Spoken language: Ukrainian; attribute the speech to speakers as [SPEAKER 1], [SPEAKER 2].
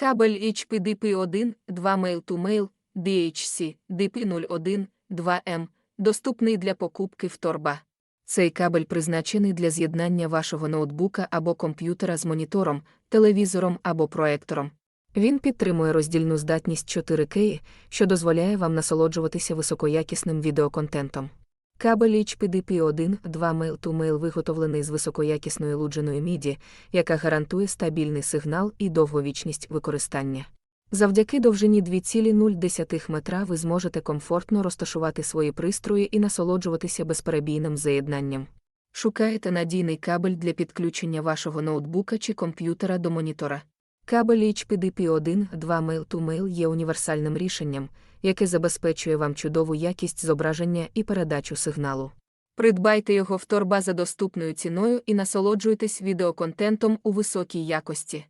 [SPEAKER 1] Кабель HPDP1, 2 Mail-to-Mail, DHC, DP01, 2M, доступний для покупки в торба. Цей кабель призначений для з'єднання вашого ноутбука або комп'ютера з монітором, телевізором або проектором. Він підтримує роздільну здатність 4К, що дозволяє вам насолоджуватися високоякісним відеоконтентом. Кабель HPDP1 2 Mail-to-Mail виготовлений з високоякісної лудженої міді, яка гарантує стабільний сигнал і довговічність використання. Завдяки довжині 2,0 метра ви зможете комфортно розташувати свої пристрої і насолоджуватися безперебійним заєднанням. Шукаєте надійний кабель для підключення вашого ноутбука чи комп'ютера до монітора. Кабель HPDP1 2 Mail-to-Mail є універсальним рішенням, яке забезпечує вам чудову якість зображення і передачу сигналу. Придбайте його в торба за доступною ціною і насолоджуйтесь відеоконтентом у високій якості.